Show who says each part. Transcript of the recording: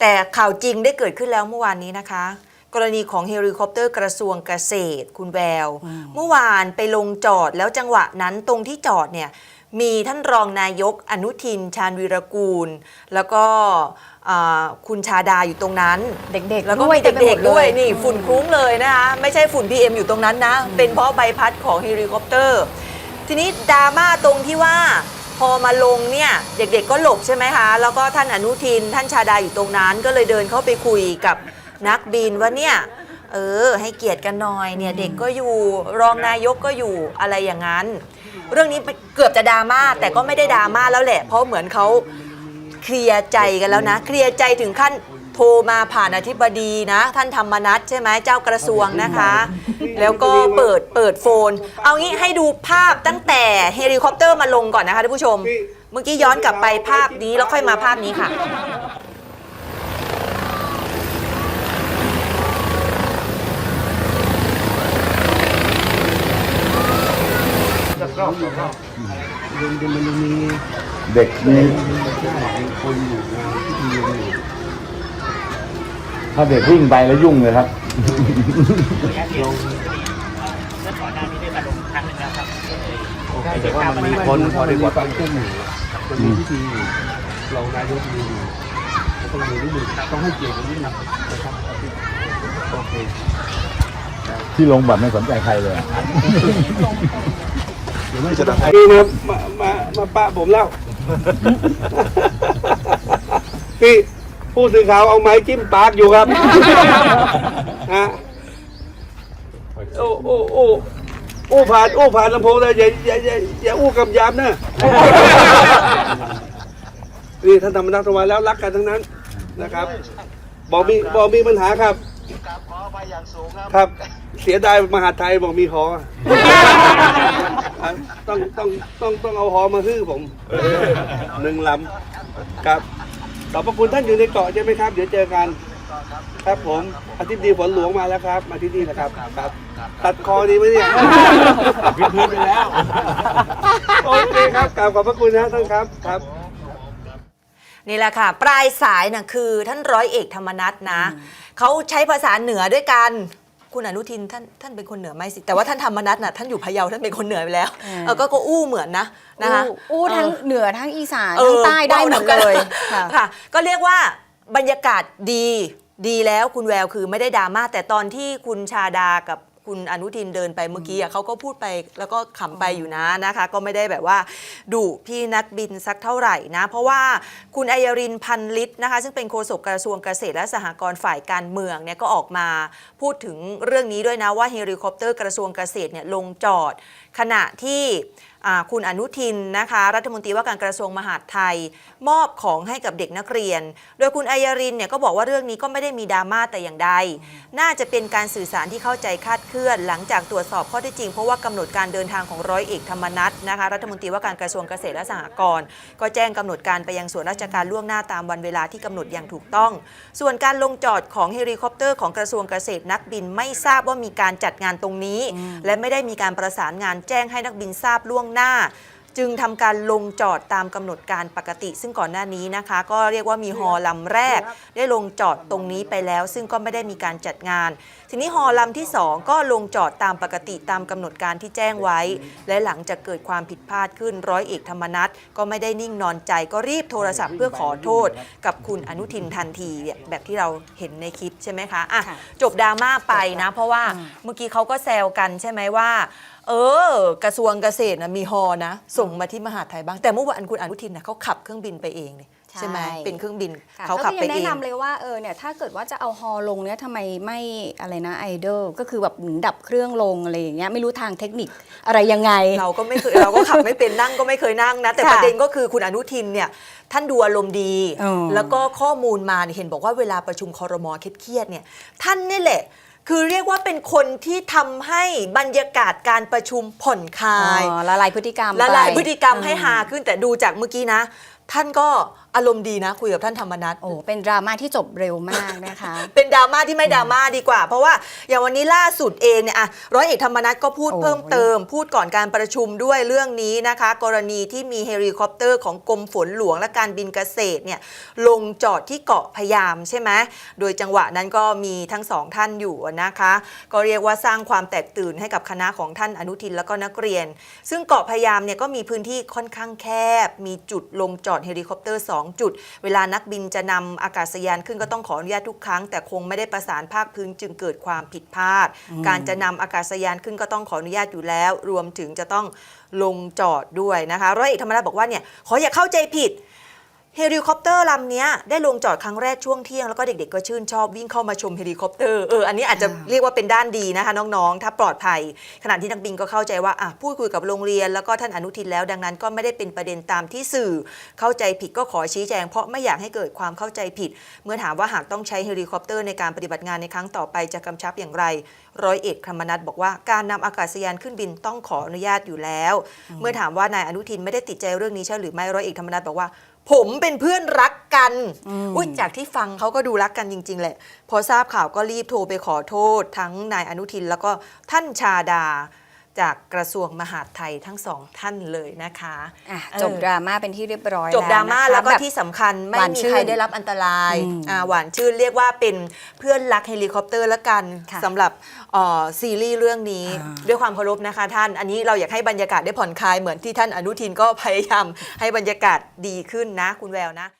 Speaker 1: แต่ข่าวจริงได้เกิดขึ้นแล้วเมื่อวานนี้นะคะ กรณีของเฮลิคอปเตอร์กระทรวงเกษตร คุณแวว เมื่อวานไปลงจอดแล้วจังหวะนั้นตรงที่จอดเนี่ยมีท่านรองนายกอนุทิน ชาญวีรกูล แล้วก็อ่าคุณชาดาอยู่ตรงนั้น
Speaker 2: เด็กๆ
Speaker 1: แล้วก็
Speaker 2: ด้วย
Speaker 1: มี
Speaker 2: เต็มไปห
Speaker 1: เด็
Speaker 2: ม
Speaker 1: ก
Speaker 2: ด
Speaker 1: ๆด้วย
Speaker 2: เลย
Speaker 1: นี่ฝุ่นคลุ้งเลยนะคะไม่ใช่ฝุ่น PM อยู่ตรงนั้นนะ เป็นเพราะใบพัดของเฮลิคอปเตอร์ ทีนี้ดราม่าตรงที่ว่า พอมาลงเนี่ยเด็กๆก็หลบใช่ไหมคะแล้วก็ท่านอนุทินท่านชาดาอยู่ตรงนั้น ก็เลยเดินเข้าไปคุยกับนักบินว่าเนี่ยเออ ให้เกียรติกันหน่อยเนี่ยเด็กก็อยู่รองนายกก็อยู่อะไรอย่างนั้น เรื่องนี้เกือบจะดราม่าแต่ก็ไม่ได้ดราม่าแล้วแหละ เพราะเหมือนเขาเคลียร์ใจกันแล้วนะ เคลียร์ใจถึงขั้น โทรมาผ่านอธิบดีนะ ท่านธรรมนัฐใช่ไหมเจ้ากระทรวงนะคะ แล้วก็เปิดเปิดโฟน เอางี้ให้ดูภาพตั้งแต่เฮลิคอปเตอร์มาลงก่อนนะคะท่านผู้ชม เมื่อกี้ย้อนกลับไปภาพนี้แล้วค่อยมาภาพนี้ค่ะ
Speaker 3: ยังยังมันยังมี
Speaker 4: เด็กมี
Speaker 3: ใช่มีคนอยู่งานที่ดีอยู่
Speaker 4: ถ้าเด็กวิ่งไปแล้วยุ่งเลยครับ
Speaker 3: แต่ว่ามันมีคนพอได้กว่าการต้นอยู่มันมีพิธีอยู่รองนายกมีอยู่ต้องมีนิดนึงต้องให้เกียรติกันนิดนึงนะครับโอเค
Speaker 4: ที่ลงแบบไม่สนใจใครเลยอะ
Speaker 3: เดี๋ยวไม่จะตัดนี่นะมามามาปะผมแล้ว พี่ ผู้สื่อข่าวเอาไม้จิ้มปากอยู่ครับฮะโอ้โอ้โอ้อู้ผ่านอู้ผ่านลำโพงเลยอย่าอย่าอย่าอย่าอู้กำยามนะนี่ท่านธรรมนัฐถวายแล้วรักกันทั้งนั้นนะครับ บอกมีบอกมีปัญหาครับ
Speaker 5: ครับขอไปอย่างสูงครับ
Speaker 3: ครับ เสียดายมหาดไทยบอกมีหออะต้องต้องต้องต้องเอาหอมาฮื้อผมหนึ่งลำครับ ขอบพระคุณท่านอยู่ในเกาะใช่ไหมครับ เดี๋ยวเจอกัน ครับผมอาทิตย์ดีฝนหลวงมาแล้วครับ มาที่นี่นะครับครับ ตัดคอดีไหมเนี่ยพิพื้นไปแล้ว โอเคครับกราบขอบพระคุณนะท่านครับครับ
Speaker 1: นี่แหละค่ะ ปลายสายน่ะคือท่านร้อยเอกธรรมนัฐนะ เขาใช้ภาษาเหนือด้วยกัน คุณอนุทินท่านท่านเป็นคนเหนือไหมสิ แต่ว่าท่านธรรมนัฐน่ะท่านอยู่พะเยาท่านเป็นคนเหนือไปแล้ว
Speaker 2: อ่า
Speaker 1: เออก็ก็อู้เหมือนนะนะคะ
Speaker 2: อู้อู้ทั้ง
Speaker 1: เออ
Speaker 2: เหนือทั้งอีสาน
Speaker 1: เอ
Speaker 2: ทั้ง
Speaker 1: อ
Speaker 2: ใต้ได้หมดเลยค่ะ
Speaker 1: ค่ะก็เรียกว่าบรรยากาศดีดีแล้วคุณแววคือไม่ได้ดราม่าแต่ตอนที่คุณชาดากับ คุณอนุทินเดินไปเมื่อกี้อะเขาก็พูดไปแล้วก็ขำไปอยู่นะนะคะ ก็ไม่ได้แบบว่าดุพี่นักบินสักเท่าไหร่นะ เพราะว่าคุณอัยรินพันลิตรนะคะซึ่งเป็นโฆษกกระทรวงเกษตรและสหกรณ์ฝ่ายการเมืองเนี่ยก็ออกมาพูดถึงเรื่องนี้ด้วยนะว่าเฮลิคอปเตอร์กระทรวงเกษตรเนี่ยลงจอดขณะที่อ่า คุณอนุทินนะคะรัฐมนตรีว่าการกระทรวงมหาดไทย มอบของให้กับเด็กนักเรียน โดยคุณอัยรินเนี่ยก็บอกว่าเรื่องนี้ก็ไม่ได้มีดราม่าแต่อย่างใด น่าจะเป็นการสื่อสารที่เข้าใจคาดเคลื่อน หลังจากตรวจสอบข้อเท็จจริง เพราะว่ากำหนดการเดินทางของร้อยเอกธรรมนัฐนะคะรัฐมนตรีว่าการกระทรวงเกษตรและสหกรณ์ก็แจ้งกำหนดการไปยังส่วนราชการล่วงหน้าตามวันเวลาที่กำหนดอย่างถูกต้อง ส่วนการลงจอดของเฮลิคอปเตอร์ของกระทรวงเกษตรนักบินไม่ทราบว่ามีการจัดงานตรงนี้ และไม่ได้มีการประสานงานแจ้งให้นักบินทราบล่วงหน้า จึงทำการลงจอดตามกำหนดการปกติ ซึ่งก่อนหน้านี้นะคะ ก็เรียกว่ามีฮอลำแรก ได้ลงจอดตรงนี้ไปแล้ว ซึ่งก็ไม่ได้มีการจัดงาน ทีนี้ฮอลำที่ 2 ก็ลงจอดตามปกติตามกำหนดการที่แจ้งไว้ และหลังจากเกิดความผิดพลาดขึ้นร้อยเอกธรรมนัฐก็ไม่ได้นิ่งนอนใจ ก็รีบโทรศัพท์เพื่อขอโทษ กับคุณอนุทินทันทีเนี่ยแบบที่เราเห็นในคลิปใช่ไหมคะอะ
Speaker 2: ค่ะ
Speaker 1: จบดราม่าไปนะ เพราะว่า
Speaker 2: อืม
Speaker 1: เมื่อกี้เขาก็แซวกันใช่ไหมว่า เออ กระทรวงเกษตรนะมีฮอนะ ส่งมาที่มหาดไทยบ้าง แต่เมื่อวานคุณอนุทินนะเขาขับเครื่องบินไปเองเนี่ยใช่ไหม
Speaker 2: ใช่
Speaker 1: เป็นเครื่องบิน
Speaker 2: ค่ะ
Speaker 1: เขาขับ
Speaker 2: ก็
Speaker 1: ไป
Speaker 2: ยัง
Speaker 1: เอ
Speaker 2: แนะ
Speaker 1: ง
Speaker 2: นำเลยว่าเออเนี่ยถ้าเกิดว่าจะเอาฮอลงเนี่ยทำไมไม่อะไรนะไอดอลก็คือแบบเหมือนดับเครื่องลงอะไรอย่างเงี้ยไม่รู้ทางเทคนิคอะไรยังไง
Speaker 1: เราก็ไม่เคยเราก็ขับไม่เป็นนั่งก็ไม่เคยนั่งนะ แต่
Speaker 2: ค่ะ
Speaker 1: ประเด็นก็คือคุณอนุทินเนี่ยท่านดูอารมณ์ดี
Speaker 2: อ๋อ
Speaker 1: แล้วก็ข้อมูลมาเนี่ยเห็นบอกว่าเวลาประชุมคอรมอเครียดๆเนี่ยท่านนี่แหละ คือเรียกว่าเป็นคนที่ทำให้บรรยากาศการประชุมผ่อนคลาย
Speaker 2: อ๋อละลายพฤติกรรม
Speaker 1: ละลาย
Speaker 2: ไป
Speaker 1: พฤติกรรม
Speaker 2: อื
Speaker 1: ให้ฮาขึ้นแต่ดูจากเมื่อกี้นะท่านก็อารมณ์ดีนะ คุยกับท่านธรรมนัฐ
Speaker 2: โอ้เป็นดราม่าที่จบเร็วมากนะคะ
Speaker 1: เป็นดราม่าที่ไม่ดราม่าดีกว่า เพราะว่าอย่างวันนี้ล่าสุดเองเนี่ยอะร้อยเอกธรรมนัฐก็พูด
Speaker 2: โอ้ย
Speaker 1: เพิ่มเติม พูดก่อนการประชุมด้วยเรื่องนี้นะคะ กรณีที่มีเฮลิคอปเตอร์ของกรมฝนหลวงและการบินเกษตรเนี่ยลงจอดที่เกาะพะยามใช่ไหมโดยจังหวะนั้นก็มีทั้งสองท่านอยู่นะคะ ก็เรียกว่าสร้างความแตกตื่นให้กับคณะของท่านอนุทินแล้วก็นักเรียน ซึ่งเกาะพะยามเนี่ยก็มีพื้นที่ค่อนข้างแคบ มีจุดลงจอดเฮลิคอปเตอร์ 2 จุด เวลานักบินจะนำอากาศยานขึ้นก็ต้องขออนุญาตทุกครั้ง แต่คงไม่ได้ประสานภาคพื้นจึงเกิดความผิดพลาด การจะนำอากาศยานขึ้นก็ต้องขออนุญาตอยู่แล้ว รวมถึงจะต้องลงจอดด้วยนะคะร้อยเอกธรรมนัฐบอกว่าเนี่ยขออย่าเข้าใจผิด เฮลิคอปเตอร์ลำเนี้ยได้ลงจอดครั้งแรกช่วงเที่ยงแล้วก็เด็กๆก็ชื่นชอบวิ่งเข้ามาชมเฮลิคอปเตอร์เอออันนี้อาจจะเรียกว่าเป็นด้านดีนะคะ น้องๆ ถ้าปลอดภัย ขณะที่นักบินก็เข้าใจว่าอะพูดคุยกับโรงเรียน แล้วก็ท่านอนุทินแล้ว ดังนั้นก็ไม่ได้เป็นประเด็นตามที่สื่อ เข้าใจผิดก็ขอชี้แจง เพราะไม่อยากให้เกิดความเข้าใจผิด เมื่อถามว่าหากต้องใช้เฮลิคอปเตอร์ในการปฏิบัติงานในครั้งต่อไปจะกำชับอย่างไรร้อยเอกธรรมนัฐบอกว่าการนำอากาศยานขึ้นบินต้องขออนุญาตอยู่แล้ว เมื่อถามว่านายอนุทินไม่ได้ติดใจเรื่องนี้ใช่หรือไม่ร้อยเอกธรรมนัฐบอกว่า ผมเป็นเพื่อนรักกันอุ้ยจากที่ฟังเขาก็ดูรักกันจริง ๆ แหละ พอทราบข่าวก็รีบโทรไปขอโทษ ทั้งนายอนุทินแล้วก็ท่านชาดา จากกระทรวงมหาดไทยทั้งสองท่านเลยนะคะ
Speaker 2: อะ
Speaker 1: เออ
Speaker 2: จบดราม่าเป็นที่เรียบร้อย
Speaker 1: จบดราม่า
Speaker 2: นะคะ
Speaker 1: แล้วก็
Speaker 2: บบ
Speaker 1: ที่สำคัญไม่
Speaker 2: หวาน
Speaker 1: มี
Speaker 2: ชื่น
Speaker 1: ใครได้รับอันตราย
Speaker 2: อืม
Speaker 1: อ่าหวานชื่นเรียกว่าเป็นเพื่อนรักเฮลิคอปเตอร์ละกัน
Speaker 2: ค่ะ
Speaker 1: สำหรับเอ่อซีรีส์เรื่องนี้
Speaker 2: อ่า
Speaker 1: ด้วยความเคารพนะคะท่าน อันนี้เราอยากให้บรรยากาศได้ผ่อนคลายเหมือนที่ท่านอนุทินก็พยายามให้บรรยากาศดีขึ้นนะคุณแววนะ